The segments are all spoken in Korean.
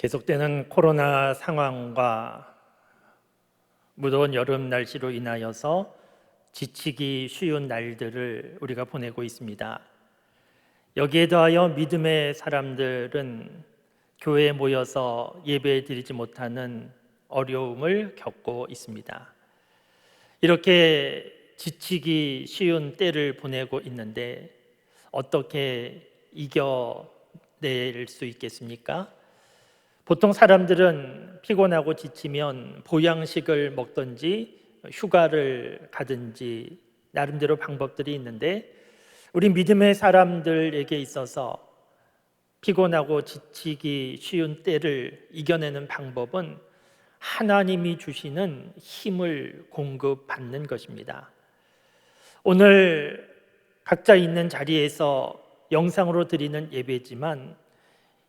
계속되는 코로나 상황과 무더운 여름 날씨로 인하여서 지치기 쉬운 날들을 우리가 보내고 있습니다. 여기에 더하여 믿음의 사람들은 교회에 모여서 예배 드리지 못하는 어려움을 겪고 있습니다. 이렇게 지치기 쉬운 때를 보내고 있는데 어떻게 이겨낼 수 있겠습니까? 보통 사람들은 피곤하고 지치면 보양식을 먹든지 휴가를 가든지 나름대로 방법들이 있는데 우리 믿음의 사람들에게 있어서 피곤하고 지치기 쉬운 때를 이겨내는 방법은 하나님이 주시는 힘을 공급받는 것입니다. 오늘 각자 있는 자리에서 영상으로 드리는 예배지만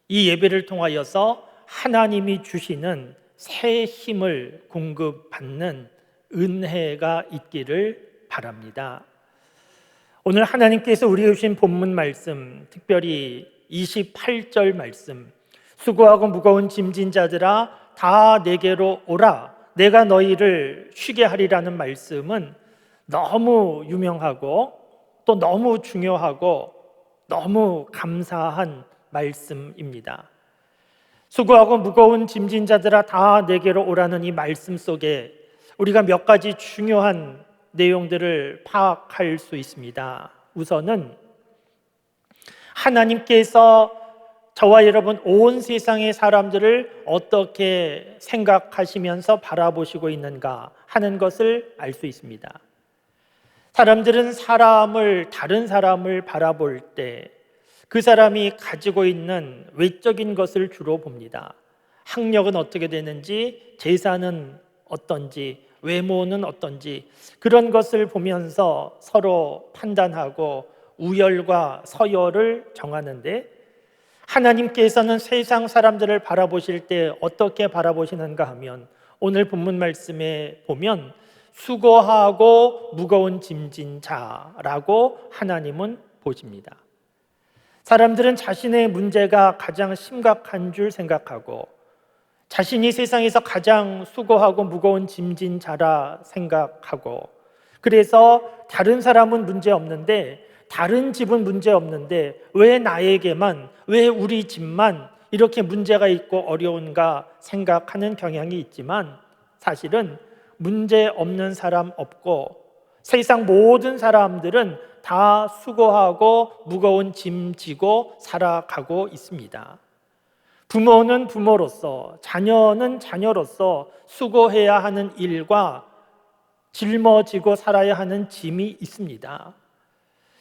이 예배를 통하여서 하나님이 주시는 새 힘을 공급받는 은혜가 있기를 바랍니다. 오늘 하나님께서 우리에게 주신 본문 말씀, 특별히 28절 말씀, 수고하고 무거운 짐진 자들아 다 내게로 오라 내가 너희를 쉬게 하리라는 말씀은 너무 유명하고 또 너무 중요하고 너무 감사한 말씀입니다. 수고하고 무거운 짐진 자들아 다 내게로 오라는 이 말씀 속에 우리가 몇 가지 중요한 내용들을 파악할 수 있습니다. 우선은 하나님께서 저와 여러분 온 세상의 사람들을 어떻게 생각하시면서 바라보시고 있는가 하는 것을 알 수 있습니다. 사람들은 사람을 다른 사람을 바라볼 때 그 사람이 가지고 있는 외적인 것을 주로 봅니다. 학력은 어떻게 되는지, 재산은 어떤지, 외모는 어떤지 그런 것을 보면서 서로 판단하고 우열과 서열을 정하는데 하나님께서는 세상 사람들을 바라보실 때 어떻게 바라보시는가 하면 오늘 본문 말씀에 보면 수고하고 무거운 짐진 자라고 하나님은 보십니다. 사람들은 자신의 문제가 가장 심각한 줄 생각하고 자신이 세상에서 가장 수고하고 무거운 짐진 자라 생각하고 그래서 다른 사람은 문제 없는데 다른 집은 문제 없는데 왜 나에게만 왜 우리 집만 이렇게 문제가 있고 어려운가 생각하는 경향이 있지만 사실은 문제 없는 사람 없고 세상 모든 사람들은 다 수고하고 무거운 짐 지고 살아가고 있습니다. 부모는 부모로서, 자녀는 자녀로서 수고해야 하는 일과 짊어지고 살아야 하는 짐이 있습니다.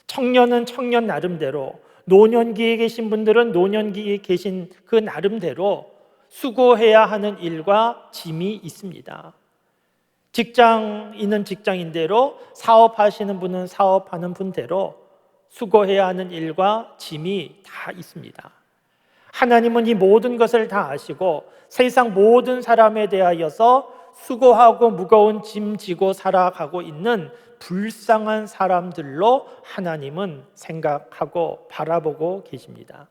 청년은 청년 나름대로, 노년기에 계신 분들은 노년기에 계신 그 나름대로 수고해야 하는 일과 짐이 있습니다. 직장인은 직장인대로 사업하시는 분은 사업하는 분대로 수고해야 하는 일과 짐이 다 있습니다. 하나님은 이 모든 것을 다 아시고 세상 모든 사람에 대하여서 수고하고 무거운 짐 지고 살아가고 있는 불쌍한 사람들로 하나님은 생각하고 바라보고 계십니다.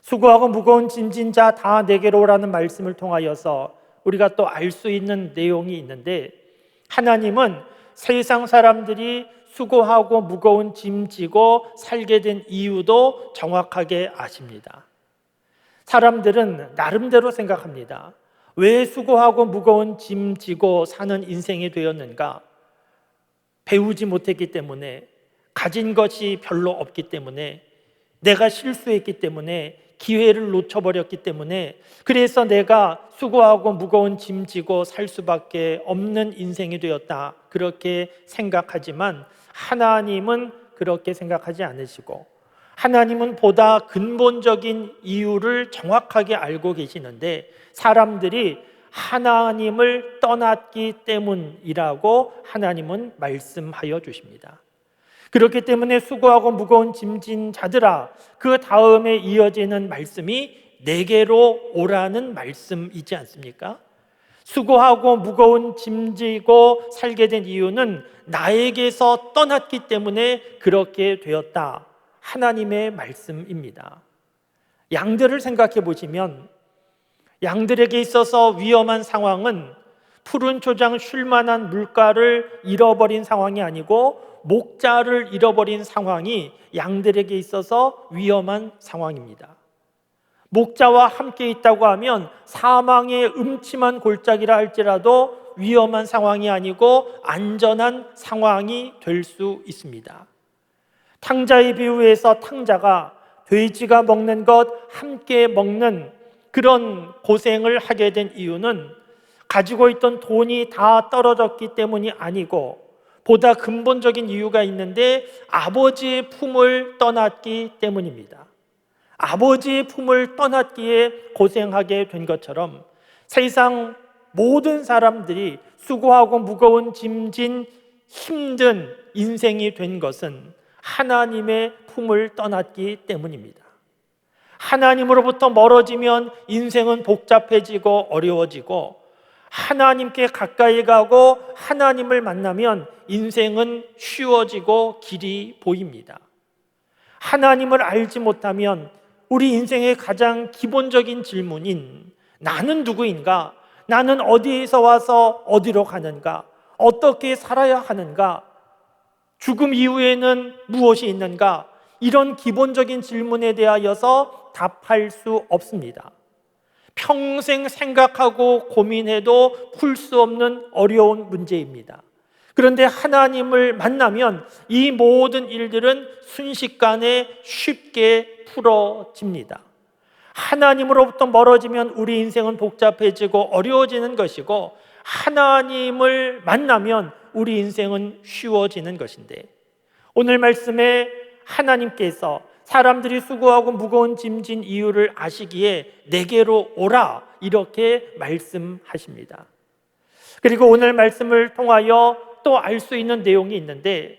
수고하고 무거운 짐진 자 다 내게로 오라는 말씀을 통하여서 우리가 또 알 수 있는 내용이 있는데 하나님은 세상 사람들이 수고하고 무거운 짐 지고 살게 된 이유도 정확하게 아십니다. 사람들은 나름대로 생각합니다. 왜 수고하고 무거운 짐 지고 사는 인생이 되었는가? 배우지 못했기 때문에, 가진 것이 별로 없기 때문에, 내가 실수했기 때문에, 기회를 놓쳐버렸기 때문에 그래서 내가 수고하고 무거운 짐 지고 살 수밖에 없는 인생이 되었다. 그렇게 생각하지만 하나님은 그렇게 생각하지 않으시고 하나님은 보다 근본적인 이유를 정확하게 알고 계시는데 사람들이 하나님을 떠났기 때문이라고 하나님은 말씀하여 주십니다. 그렇기 때문에 수고하고 무거운 짐진 자들아 그 다음에 이어지는 말씀이 내게로 오라는 말씀이지 않습니까? 수고하고 무거운 짐지고 살게 된 이유는 나에게서 떠났기 때문에 그렇게 되었다. 하나님의 말씀입니다. 양들을 생각해 보시면 양들에게 있어서 위험한 상황은 푸른 초장 쉴 만한 물가를 잃어버린 상황이 아니고 목자를 잃어버린 상황이 양들에게 있어서 위험한 상황입니다. 목자와 함께 있다고 하면 사망의 음침한 골짜기라 할지라도 위험한 상황이 아니고 안전한 상황이 될 수 있습니다. 탕자의 비유에서 탕자가 돼지가 먹는 것 함께 먹는 그런 고생을 하게 된 이유는 가지고 있던 돈이 다 떨어졌기 때문이 아니고 보다 근본적인 이유가 있는데 아버지의 품을 떠났기 때문입니다. 아버지의 품을 떠났기에 고생하게 된 것처럼 세상 모든 사람들이 수고하고 무거운 짐진 힘든 인생이 된 것은 하나님의 품을 떠났기 때문입니다. 하나님으로부터 멀어지면 인생은 복잡해지고 어려워지고 하나님께 가까이 가고 하나님을 만나면 인생은 쉬워지고 길이 보입니다. 하나님을 알지 못하면 우리 인생의 가장 기본적인 질문인 나는 누구인가? 나는 어디에서 와서 어디로 가는가? 어떻게 살아야 하는가? 죽음 이후에는 무엇이 있는가? 이런 기본적인 질문에 대하여서 답할 수 없습니다. 평생 생각하고 고민해도 풀 수 없는 어려운 문제입니다. 그런데 하나님을 만나면 이 모든 일들은 순식간에 쉽게 풀어집니다. 하나님으로부터 멀어지면 우리 인생은 복잡해지고 어려워지는 것이고 하나님을 만나면 우리 인생은 쉬워지는 것인데 오늘 말씀에 하나님께서 사람들이 수고하고 무거운 짐진 이유를 아시기에 내게로 오라 이렇게 말씀하십니다. 그리고 오늘 말씀을 통하여 또 알 수 있는 내용이 있는데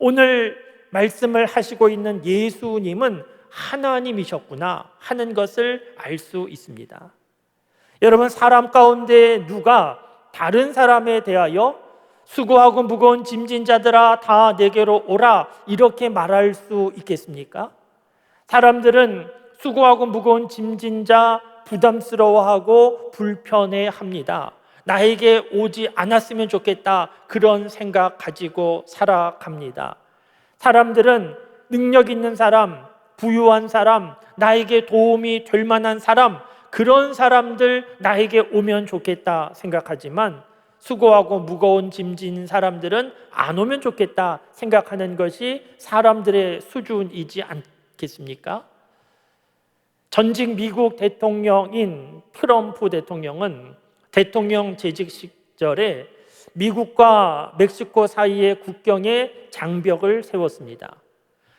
오늘 말씀을 하시고 있는 예수님은 하나님이셨구나 하는 것을 알 수 있습니다. 여러분 사람 가운데 누가 다른 사람에 대하여 수고하고 무거운 짐진 자들아 다 내게로 오라 이렇게 말할 수 있겠습니까? 사람들은 수고하고 무거운 짐진 자 부담스러워하고 불편해 합니다. 나에게 오지 않았으면 좋겠다. 그런 생각 가지고 살아갑니다. 사람들은 능력 있는 사람, 부유한 사람, 나에게 도움이 될 만한 사람, 그런 사람들 나에게 오면 좋겠다 생각하지만 수고하고 무거운 짐진 사람들은 안 오면 좋겠다 생각하는 것이 사람들의 수준이지 않겠습니까? 전직 미국 대통령인 트럼프 대통령은 대통령 재직 시절에 미국과 멕시코 사이의 국경에 장벽을 세웠습니다.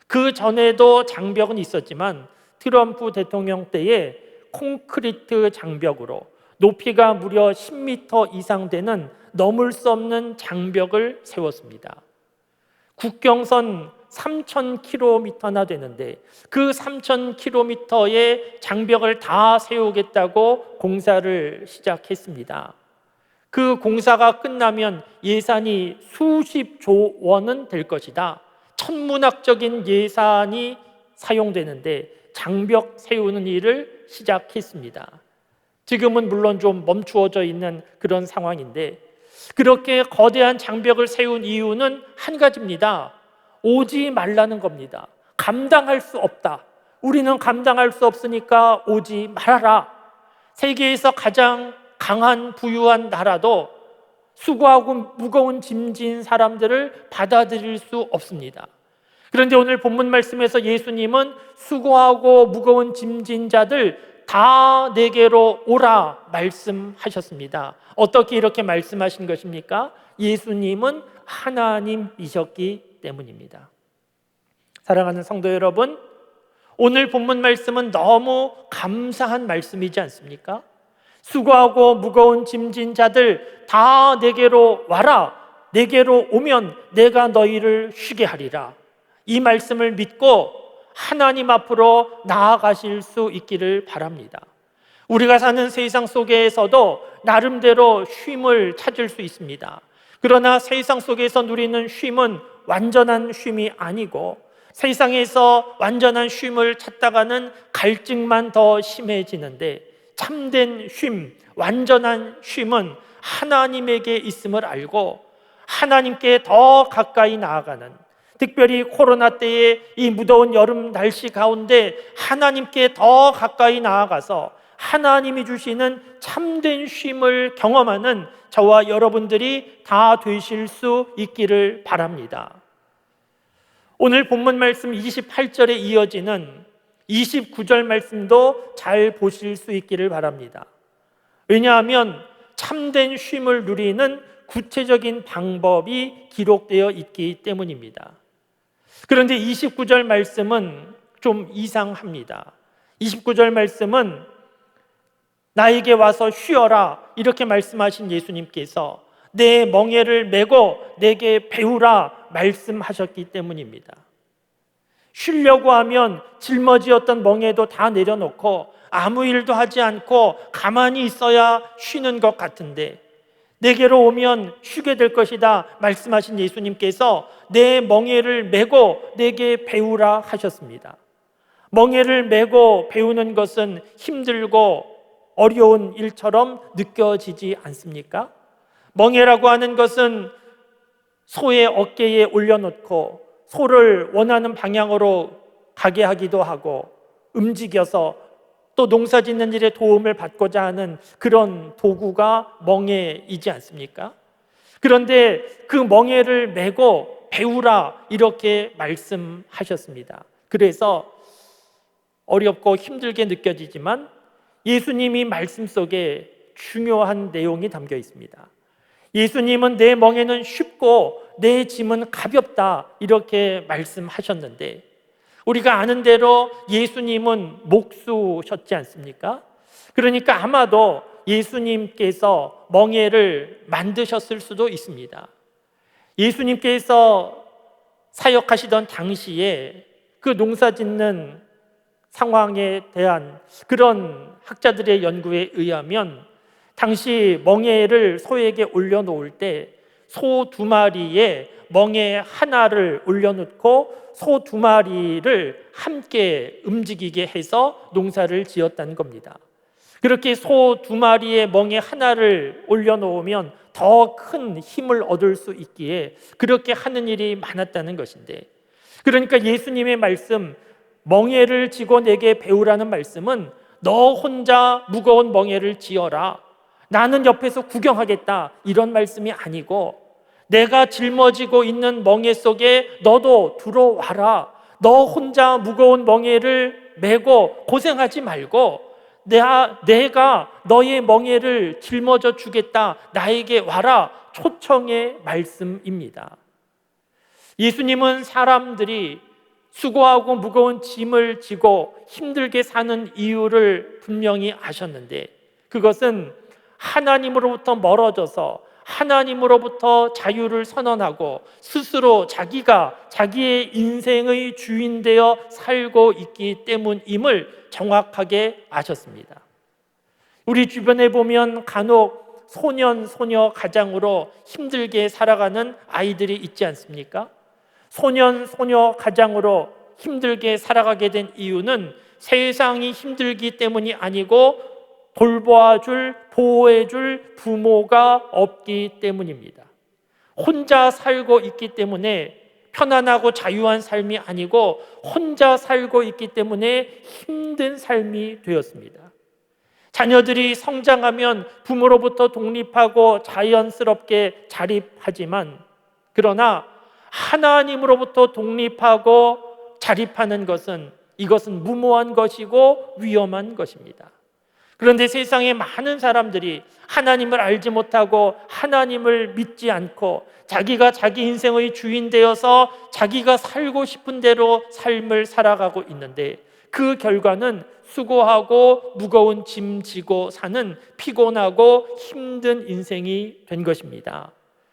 그 전에도 장벽은 있었지만 트럼프 대통령 때에 콘크리트 장벽으로 높이가 무려 10m 이상 되는 넘을 수 없는 장벽을 세웠습니다. 국경선 3,000km나 되는데 그 3,000km의 장벽을 다 세우겠다고 공사를 시작했습니다. 그 공사가 끝나면 예산이 수십조 원은 될 것이다. 천문학적인 예산이 사용되는데 장벽 세우는 일을 시작했습니다. 지금은 물론 좀 멈추어져 있는 그런 상황인데 그렇게 거대한 장벽을 세운 이유는 한 가지입니다. 오지 말라는 겁니다. 감당할 수 없다. 우리는 감당할 수 없으니까 오지 말아라. 세계에서 가장 강한 부유한 나라도 수고하고 무거운 짐진 사람들을 받아들일 수 없습니다. 그런데 오늘 본문 말씀에서 예수님은 수고하고 무거운 짐진 자들 다 내게로 오라 말씀하셨습니다. 어떻게 이렇게 말씀하신 것입니까? 예수님은 하나님이셨기 때문입니다. 사랑하는 성도 여러분, 오늘 본문 말씀은 너무 감사한 말씀이지 않습니까? 수고하고 무거운 짐진 자들 다 내게로 와라. 내게로 오면 내가 너희를 쉬게 하리라. 이 말씀을 믿고 하나님 앞으로 나아가실 수 있기를 바랍니다. 우리가 사는 세상 속에서도 나름대로 쉼을 찾을 수 있습니다. 그러나 세상 속에서 누리는 쉼은 완전한 쉼이 아니고 세상에서 완전한 쉼을 찾다가는 갈증만 더 심해지는데 참된 쉼, 완전한 쉼은 하나님에게 있음을 알고 하나님께 더 가까이 나아가는 특별히 코로나 때의 이 무더운 여름 날씨 가운데 하나님께 더 가까이 나아가서 하나님이 주시는 참된 쉼을 경험하는 저와 여러분들이 다 되실 수 있기를 바랍니다. 오늘 본문 말씀 28절에 이어지는 29절 말씀도 잘 보실 수 있기를 바랍니다. 왜냐하면 참된 쉼을 누리는 구체적인 방법이 기록되어 있기 때문입니다. 그런데 29절 말씀은 좀 이상합니다. 29절 말씀은 나에게 와서 쉬어라 이렇게 말씀하신 예수님께서 내 멍에를 메고 내게 배우라 말씀하셨기 때문입니다. 쉬려고 하면 짊어지었던 멍에도 다 내려놓고 아무 일도 하지 않고 가만히 있어야 쉬는 것 같은데 내게로 오면 쉬게 될 것이다 말씀하신 예수님께서 내 멍에를 메고 내게 배우라 하셨습니다. 멍에를 메고 배우는 것은 힘들고 어려운 일처럼 느껴지지 않습니까? 멍에라고 하는 것은 소의 어깨에 올려놓고 소를 원하는 방향으로 가게 하기도 하고 움직여서 또 농사 짓는 일에 도움을 받고자 하는 그런 도구가 멍에이지 않습니까? 그런데 그 멍에를 메고 배우라 이렇게 말씀하셨습니다. 그래서 어렵고 힘들게 느껴지지만 예수님이 말씀 속에 중요한 내용이 담겨 있습니다. 예수님은 내 멍에는 쉽고 내 짐은 가볍다 이렇게 말씀하셨는데 우리가 아는 대로 예수님은 목수셨지 않습니까? 그러니까 아마도 예수님께서 멍에를 만드셨을 수도 있습니다. 예수님께서 사역하시던 당시에 그 농사 짓는 상황에 대한 그런 학자들의 연구에 의하면 당시 멍에를 소에게 올려놓을 때 소 두 마리에 멍에 하나를 올려놓고 소 두 마리를 함께 움직이게 해서 농사를 지었다는 겁니다. 그렇게 소 두 마리의 멍에 하나를 올려놓으면 더 큰 힘을 얻을 수 있기에 그렇게 하는 일이 많았다는 것인데 그러니까 예수님의 말씀 멍에를 지고 내게 배우라는 말씀은 너 혼자 무거운 멍에를 지어라. 나는 옆에서 구경하겠다. 이런 말씀이 아니고 내가 짊어지고 있는 멍에 속에 너도 들어와라. 너 혼자 무거운 멍에를 메고 고생하지 말고 내가, 내가 너의 멍에를 짊어져 주겠다. 나에게 와라. 초청의 말씀입니다. 예수님은 사람들이 수고하고 무거운 짐을 지고 힘들게 사는 이유를 분명히 아셨는데 그것은 하나님으로부터 멀어져서 하나님으로부터 자유를 선언하고 스스로 자기가 자기의 인생의 주인 되어 살고 있기 때문임을 정확하게 아셨습니다. 우리 주변에 보면 간혹 소년, 소녀 가장으로 힘들게 살아가는 아이들이 있지 않습니까? 소년, 소녀 가장으로 힘들게 살아가게 된 이유는 세상이 힘들기 때문이 아니고 돌보아줄, 보호해 줄 부모가 없기 때문입니다. 혼자 살고 있기 때문에 편안하고 자유한 삶이 아니고 혼자 살고 있기 때문에 힘든 삶이 되었습니다. 자녀들이 성장하면 부모로부터 독립하고 자연스럽게 자립하지만 그러나 하나님으로부터 독립하고 자립하는 것은 이것은 무모한 것이고 위험한 것입니다. 그런데 세상에 많은 사람들이 하나님을 알지 못하고 하나님을 믿지 않고 자기가 자기 인생의 주인 되어서 자기가 살고 싶은 대로 삶을 살아가고 있는데 그 결과는 수고하고 무거운 짐 지고 사는 피곤하고 힘든 인생이 된 것입니다.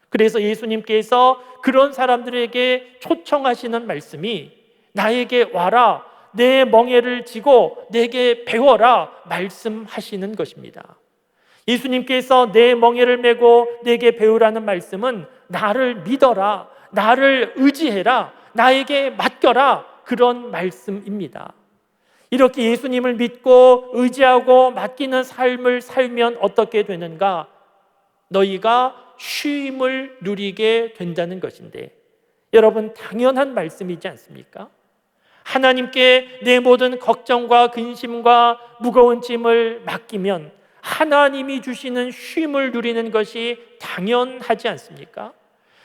그래서 예수님께서 그런 사람들에게 초청하시는 말씀이 나에게 와라, 내 멍에를 지고 내게 배워라 말씀하시는 것입니다. 예수님께서 내 멍에를 메고 내게 배우라는 말씀은 나를 믿어라, 나를 의지해라, 나에게 맡겨라 그런 말씀입니다. 이렇게 예수님을 믿고 의지하고 맡기는 삶을 살면 어떻게 되는가? 너희가 쉼을 누리게 된다는 것인데 여러분 당연한 말씀이지 않습니까? 하나님께 내 모든 걱정과 근심과 무거운 짐을 맡기면 하나님이 주시는 쉼을 누리는 것이 당연하지 않습니까?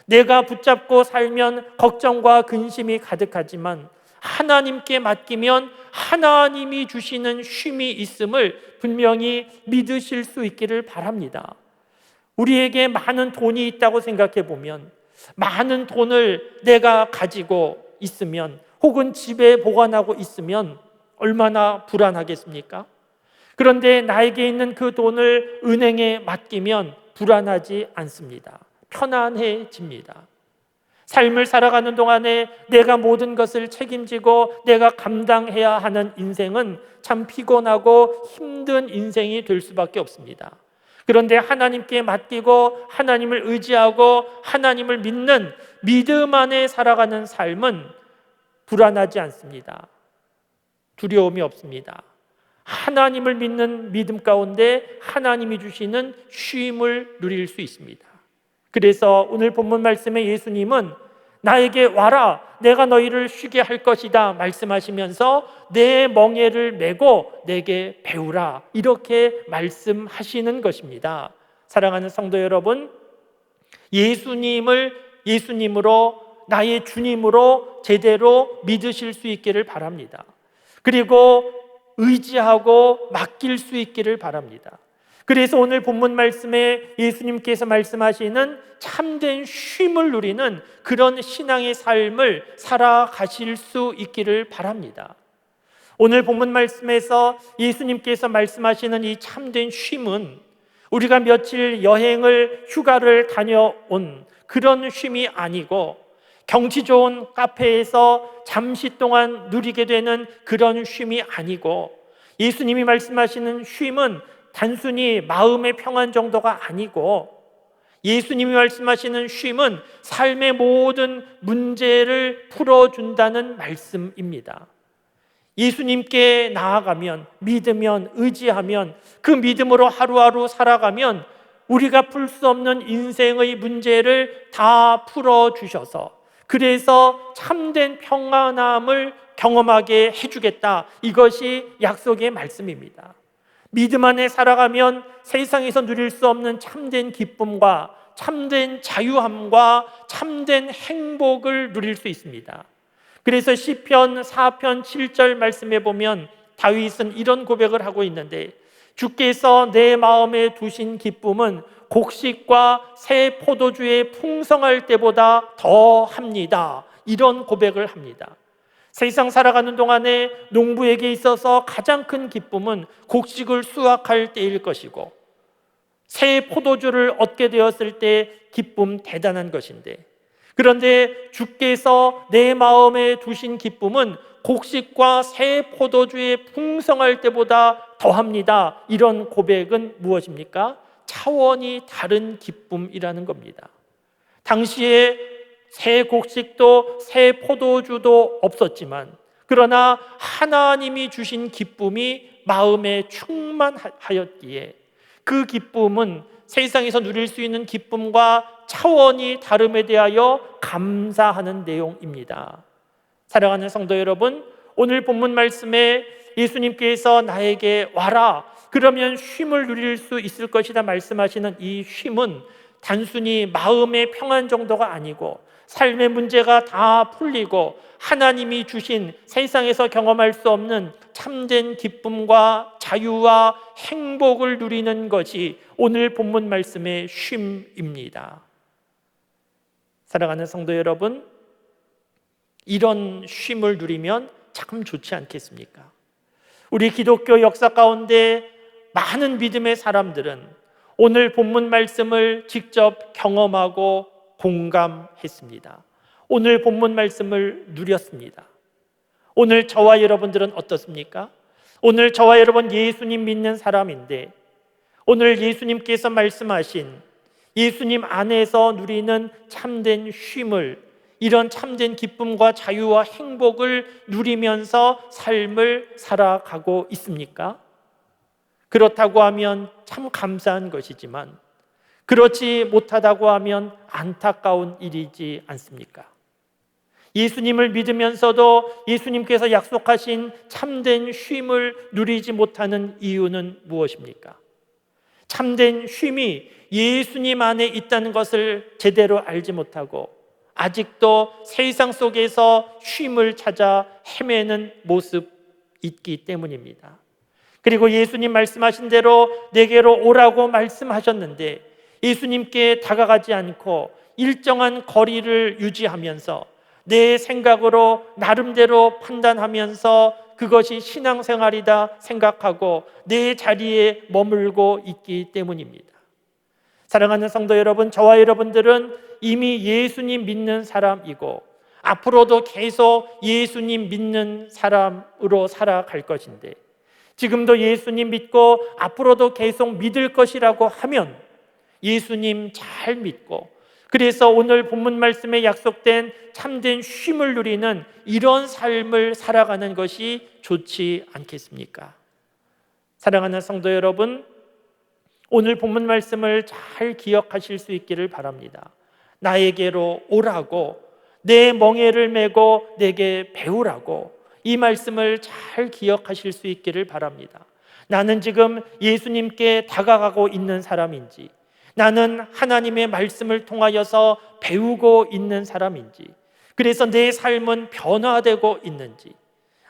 내가 붙잡고 살면 걱정과 근심이 가득하지만 하나님께 맡기면 하나님이 주시는 쉼이 있음을 분명히 믿으실 수 있기를 바랍니다. 우리에게 많은 돈이 있다고 생각해 보면 많은 돈을 내가 가지고 있으면 혹은 집에 보관하고 있으면 얼마나 불안하겠습니까? 그런데 나에게 있는 그 돈을 은행에 맡기면 불안하지 않습니다. 편안해집니다. 삶을 살아가는 동안에 내가 모든 것을 책임지고 내가 감당해야 하는 인생은 참 피곤하고 힘든 인생이 될 수밖에 없습니다. 그런데 하나님께 맡기고 하나님을 의지하고 하나님을 믿는 믿음 안에 살아가는 삶은 불안하지 않습니다. 두려움이 없습니다. 하나님을 믿는 믿음 가운데 하나님이 주시는 쉼을 누릴 수 있습니다. 그래서 오늘 본문 말씀에 예수님은 나에게 와라 내가 너희를 쉬게 할 것이다 말씀하시면서 내 멍에를 메고 내게 배우라 이렇게 말씀하시는 것입니다. 사랑하는 성도 여러분 예수님을 예수님으로 나의 주님으로 제대로 믿으실 수 있기를 바랍니다. 그리고 의지하고 맡길 수 있기를 바랍니다. 그래서 오늘 본문 말씀에 예수님께서 말씀하시는 참된 쉼을 누리는 그런 신앙의 삶을 살아가실 수 있기를 바랍니다. 오늘 본문 말씀에서 예수님께서 말씀하시는 이 참된 쉼은 우리가 며칠 여행을 휴가를 다녀온 그런 쉼이 아니고 경치 좋은 카페에서 잠시 동안 누리게 되는 그런 쉼이 아니고 예수님이 말씀하시는 쉼은 단순히 마음의 평안 정도가 아니고 예수님이 말씀하시는 쉼은 삶의 모든 문제를 풀어준다는 말씀입니다. 예수님께 나아가면, 믿으면, 의지하면, 그 믿음으로 하루하루 살아가면 우리가 풀 수 없는 인생의 문제를 다 풀어주셔서 그래서 참된 평안함을 경험하게 해주겠다. 이것이 약속의 말씀입니다. 믿음 안에 살아가면 세상에서 누릴 수 없는 참된 기쁨과 참된 자유함과 참된 행복을 누릴 수 있습니다. 그래서 시편 4편 7절 말씀에 보면 다윗은 이런 고백을 하고 있는데 주께서 내 마음에 두신 기쁨은 곡식과 새 포도주의 풍성할 때보다 더 합니다. 이런 고백을 합니다. 세상 살아가는 동안에 농부에게 있어서 가장 큰 기쁨은 곡식을 수확할 때일 것이고 새 포도주를 얻게 되었을 때 기쁨 대단한 것인데 그런데 주께서 내 마음에 두신 기쁨은 곡식과 새 포도주의 풍성할 때보다 더합니다. 이런 고백은 무엇입니까? 차원이 다른 기쁨이라는 겁니다. 당시에 새 곡식도 새 포도주도 없었지만 그러나 하나님이 주신 기쁨이 마음에 충만하였기에 그 기쁨은 세상에서 누릴 수 있는 기쁨과 차원이 다름에 대하여 감사하는 내용입니다. 사랑하는 성도 여러분, 오늘 본문 말씀에 예수님께서 나에게 와라. 그러면 쉼을 누릴 수 있을 것이다 말씀하시는 이 쉼은 단순히 마음의 평안 정도가 아니고 삶의 문제가 다 풀리고 하나님이 주신 세상에서 경험할 수 없는 참된 기쁨과 자유와 행복을 누리는 것이 오늘 본문 말씀의 쉼입니다. 사랑하는 성도 여러분, 이런 쉼을 누리면 참 좋지 않겠습니까? 우리 기독교 역사 가운데 많은 믿음의 사람들은 오늘 본문 말씀을 직접 경험하고 공감했습니다. 오늘 본문 말씀을 누렸습니다. 오늘 저와 여러분들은 어떻습니까? 오늘 저와 여러분 예수님 믿는 사람인데 오늘 예수님께서 말씀하신 예수님 안에서 누리는 참된 쉼을 이런 참된 기쁨과 자유와 행복을 누리면서 삶을 살아가고 있습니까? 그렇다고 하면 참 감사한 것이지만 그렇지 못하다고 하면 안타까운 일이지 않습니까? 예수님을 믿으면서도 예수님께서 약속하신 참된 쉼을 누리지 못하는 이유는 무엇입니까? 참된 쉼이 예수님 안에 있다는 것을 제대로 알지 못하고 아직도 세상 속에서 쉼을 찾아 헤매는 모습 있기 때문입니다. 그리고 예수님 말씀하신 대로 내게로 오라고 말씀하셨는데 예수님께 다가가지 않고 일정한 거리를 유지하면서 내 생각으로 나름대로 판단하면서 그것이 신앙생활이다 생각하고 내 자리에 머물고 있기 때문입니다. 사랑하는 성도 여러분, 저와 여러분들은 이미 예수님 믿는 사람이고 앞으로도 계속 예수님 믿는 사람으로 살아갈 것인데 지금도 예수님 믿고 앞으로도 계속 믿을 것이라고 하면 예수님 잘 믿고 그래서 오늘 본문 말씀에 약속된 참된 쉼을 누리는 이런 삶을 살아가는 것이 좋지 않겠습니까? 사랑하는 성도 여러분, 오늘 본문 말씀을 잘 기억하실 수 있기를 바랍니다. 나에게로 오라고 내 멍에를 메고 내게 배우라고 이 말씀을 잘 기억하실 수 있기를 바랍니다. 나는 지금 예수님께 다가가고 있는 사람인지 나는 하나님의 말씀을 통하여서 배우고 있는 사람인지, 그래서 내 삶은 변화되고 있는지,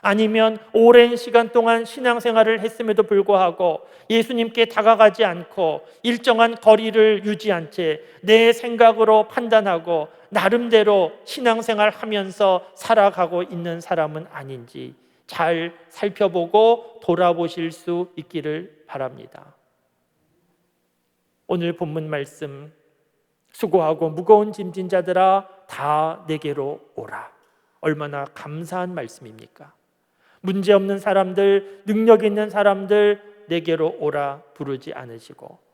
아니면 오랜 시간 동안 신앙생활을 했음에도 불구하고 예수님께 다가가지 않고 일정한 거리를 유지한 채 내 생각으로 판단하고 나름대로 신앙생활 하면서 살아가고 있는 사람은 아닌지 잘 살펴보고 돌아보실 수 있기를 바랍니다. 오늘 본문 말씀 수고하고 무거운 짐진 자들아 다 내게로 오라. 얼마나 감사한 말씀입니까? 문제 없는 사람들, 능력 있는 사람들 내게로 오라 부르지 않으시고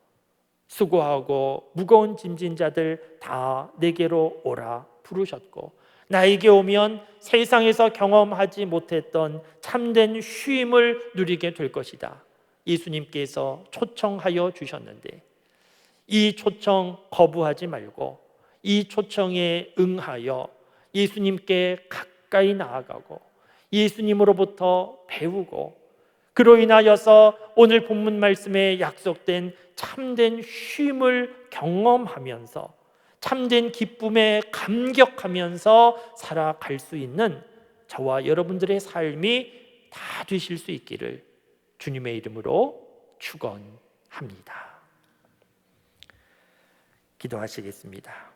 수고하고 무거운 짐진 자들 다 내게로 오라 부르셨고 나에게 오면 세상에서 경험하지 못했던 참된 쉼을 누리게 될 것이다. 예수님께서 초청하여 주셨는데 이 초청 거부하지 말고 이 초청에 응하여 예수님께 가까이 나아가고 예수님으로부터 배우고 그로 인하여서 오늘 본문 말씀에 약속된 참된 쉼을 경험하면서 참된 기쁨에 감격하면서 살아갈 수 있는 저와 여러분들의 삶이 다 되실 수 있기를 주님의 이름으로 축원합니다. 기도하시겠습니다.